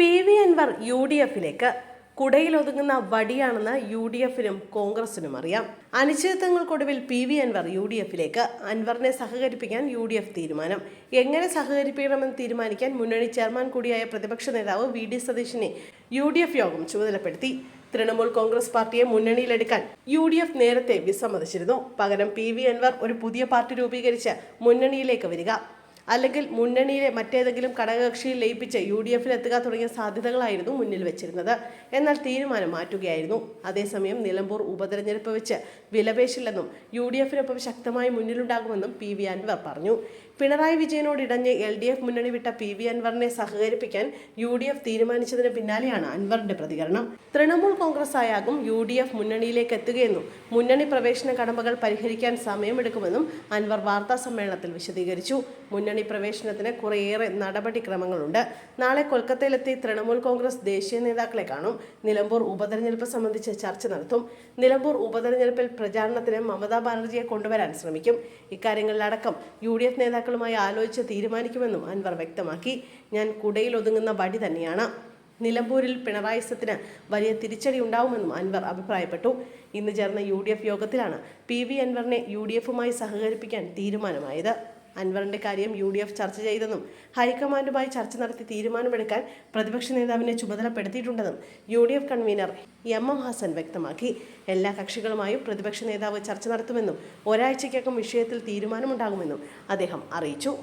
P V Anvar U D എഫിലേക്ക് കുടയിലൊതുങ്ങുന്ന വടിയാണെന്ന് യു ഡി എഫിനും കോൺഗ്രസിനും അറിയാം. അനിശ്ചിതത്വങ്ങൾക്കൊടുവിൽ P V Anvar U D എഫിലേക്ക് അൻവറിനെ സഹകരിപ്പിക്കാൻ യു ഡി എഫ് തീരുമാനം. എങ്ങനെ സഹകരിപ്പിക്കണമെന്ന് തീരുമാനിക്കാൻ മുന്നണി ചെയർമാൻ കൂടിയായ പ്രതിപക്ഷ നേതാവ് വി ഡി സതീശിനെ യു ഡി എഫ് യോഗം ചുമതലപ്പെടുത്തി. തൃണമൂൽ കോൺഗ്രസ് പാർട്ടിയെ മുന്നണിയിലെടുക്കാൻ യു ഡി എഫ് നേരത്തെ വിസമ്മതിച്ചിരുന്നു. പകരം പി വി അൻവർ ഒരു പുതിയ പാർട്ടി രൂപീകരിച്ച് മുന്നണിയിലേക്ക് വരിക. അല്ലെങ്കിൽ മുന്നണിയിലെ മറ്റേതെങ്കിലും ഘടകകക്ഷിയിൽ ലയിപ്പിച്ച് യു ഡി എഫിൽ എത്തുക തുടങ്ങിയ സാധ്യതകളായിരുന്നു മുന്നിൽ വെച്ചിരുന്നത്. എന്നാൽ തീരുമാനം മാറ്റുകയായിരുന്നു. അതേസമയം നിലമ്പൂർ ഉപതെരഞ്ഞെടുപ്പ് വെച്ച് വിലപേശില്ലെന്നും യു ഡി എഫിനൊപ്പം ശക്തമായി മുന്നിലുണ്ടാകുമെന്നും പി വി അൻവർ പറഞ്ഞു. പിണറായി വിജയനോട് ഇടഞ്ഞ് എൽ ഡി എഫ് മുന്നണി വിട്ട പി വി അൻവറിനെ സഹകരിപ്പിക്കാൻ യു ഡി എഫ് തീരുമാനിച്ചതിന് പിന്നാലെയാണ് അൻവറിന്റെ പ്രതികരണം. തൃണമൂൽ കോൺഗ്രസ് ആയാകും യു ഡി എഫ് മുന്നണിയിലേക്ക് എത്തുകയെന്നും മുന്നണി പ്രവേശന കടമ്പകൾ പരിഹരിക്കാൻ സമയമെടുക്കുമെന്നും അൻവർ വാർത്താ സമ്മേളനത്തിൽ വിശദീകരിച്ചു. മുന്നണി പ്രവേശനത്തിന് കുറേയേറെ നടപടിക്രമങ്ങളുണ്ട്. നാളെ കൊൽക്കത്തയിലെത്തി തൃണമൂൽ കോൺഗ്രസ് ദേശീയ നേതാക്കളെ കാണും. നിലമ്പൂർ ഉപതെരഞ്ഞെടുപ്പ് സംബന്ധിച്ച് ചർച്ച നടത്തും. നിലമ്പൂർ ഉപതെരഞ്ഞെടുപ്പിൽ പ്രചാരണത്തിന് മമതാ ബാനർജിയെ കൊണ്ടുവരാൻ ശ്രമിക്കും. ഇക്കാര്യങ്ങളിലടക്കം യു ഡി എഫ് നേതാക്കളുമായി ആലോചിച്ച് തീരുമാനിക്കുമെന്നും അൻവർ വ്യക്തമാക്കി. ഞാൻ കുടയിൽ ഒതുങ്ങുന്ന വടി തന്നെയാണ്. നിലമ്പൂരിൽ പിണറായിസത്തിന് വലിയ തിരിച്ചടി ഉണ്ടാവുമെന്നും അൻവർ അഭിപ്രായപ്പെട്ടു. ഇന്ന് ചേർന്ന യു യോഗത്തിലാണ് പി വി അൻവറിനെ യു ഡി എഫുമായി സഹകരിപ്പിക്കാൻ തീരുമാനമായത്. അൻവറിന്റെ കാര്യം യു ഡി എഫ് ചർച്ച ചെയ്തെന്നും ഹൈക്കമാൻഡുമായി ചർച്ച നടത്തി തീരുമാനമെടുക്കാൻ പ്രതിപക്ഷ നേതാവിനെ ചുമതലപ്പെടുത്തിയിട്ടുണ്ടെന്നും U D F convener M M Hassan വ്യക്തമാക്കി. എല്ലാ കക്ഷികളുമായും പ്രതിപക്ഷ നേതാവ് ചർച്ച നടത്തുമെന്നും ഒരാഴ്ചയ്ക്കകം വിഷയത്തിൽ തീരുമാനമുണ്ടാകുമെന്നും അദ്ദേഹം അറിയിച്ചു.